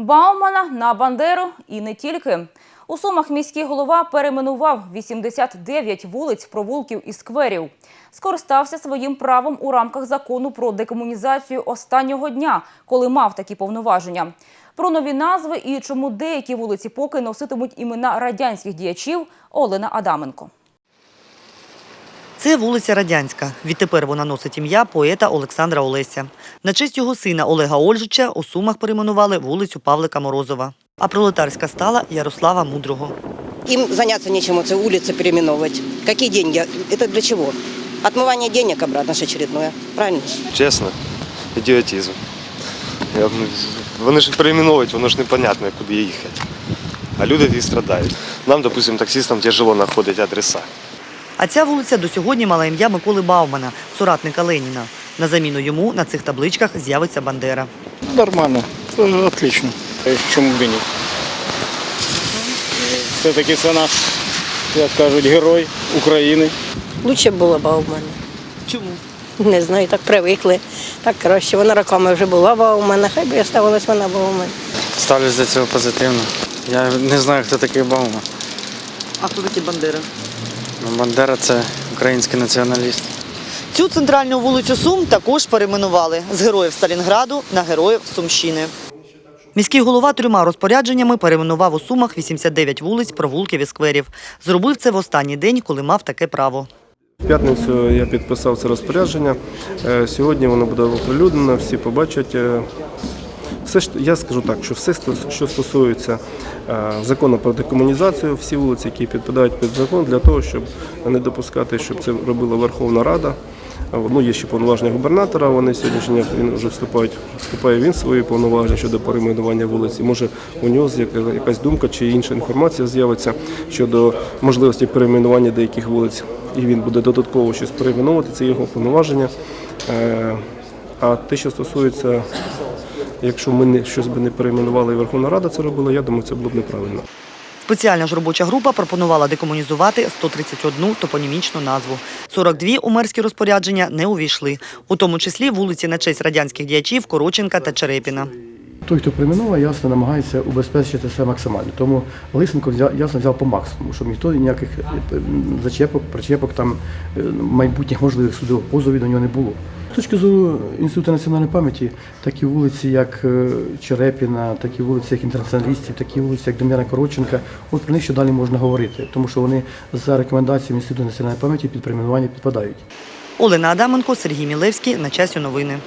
Баумана на Бандеру і не тільки. У Сумах міський голова перейменував 89 вулиць, провулків і скверів. Скористався своїм правом у рамках закону про декомунізацію останнього дня, коли мав такі повноваження. Про нові назви і чому деякі вулиці поки носитимуть імена радянських діячів Олена Адаменко. Це вулиця Радянська. Відтепер вона носить ім'я поета Олександра Олеся. На честь його сина Олега Ольжича у Сумах перейменували вулицю Павлика Морозова. А пролетарська стала Ярослава Мудрого. Им заняться нечем, эти улицы переименовывать. Какие деньги? Это для чего? Отмывание денег обратно же очередное. Правильно? Чесно, ідіотизм. Я, б- вони ж перейменовують, воно ж непонятно, куди їхати. А люди ті страдають. Нам, допустим, таксистам тяжело знаходити адреса. А ця вулиця до сьогодні мала ім'я Миколи Баумана, соратника Леніна. На заміну йому на цих табличках з'явиться Бандера. Нормально, Э, отлично. Е, Чому б і ні? Все-таки це наш, як кажуть, герой України. Лучше було б у мене. Чому? Не знаю, так привикли. Так краще. Вона роками вже була б у мене, хай би оставалась вона б у мене. Ставлюсь до цього позитивно. Я не знаю, хто такий Баума. А хто такий Бандера? Ну, Бандера це український націоналіст. Цю центральну вулицю Сум також перейменували з героїв Сталінграду на героїв Сумщини. Міський голова трьома розпорядженнями перейменував у Сумах 89 вулиць, провулків і скверів. Зробив це в останній день, коли мав таке право. В п'ятницю я підписав це розпорядження. Е, Сьогодні воно буде оприлюднено, всі побачать. Все я скажу так, що все, що стосується е, закону про декомунізацію, всі вулиці, які підпадають під закон, для того, щоб не допускати, щоб це робила Верховна Рада. Ну, є ще повноваження губернатора. Вони сьогоднішній він вже вступають, вступає він свої повноваження щодо перейменування вулиці. Може у нього якась думка чи інша інформація з'явиться щодо можливості перейменування деяких вулиць. І він буде додатково щось перейменувати, це його повноваження. Е, А те, що стосується, якщо ми не щось би не перейменували і Верховна Рада це робила, я думаю, це було б неправильно. Спеціальна ж робоча група пропонувала декомунізувати 131 топонімічну назву. 42 у мерські розпорядження не увійшли, у тому числі вулиці на честь радянських діячів Короченка та Черепіна. Той, хто примінував, ясно намагається убезпечити це максимально. Тому Лисенко взяв, ясно взяв по максимуму, щоб ніхто ніяких е, зачепок, причепок там е, майбутніх можливих судових позовів до нього не було. З точки зору Інституту національної пам'яті, такі вулиці, як е, Черепіна, такі вулиці, як інтернаціоналістів, такі вулиці, як Дем'яна Короченка, от про них ще далі можна говорити, тому що вони за рекомендаціями Інституту національної пам'яті під примінування підпадають. Олена Адаменко, Сергій Мілевський. На часі новини.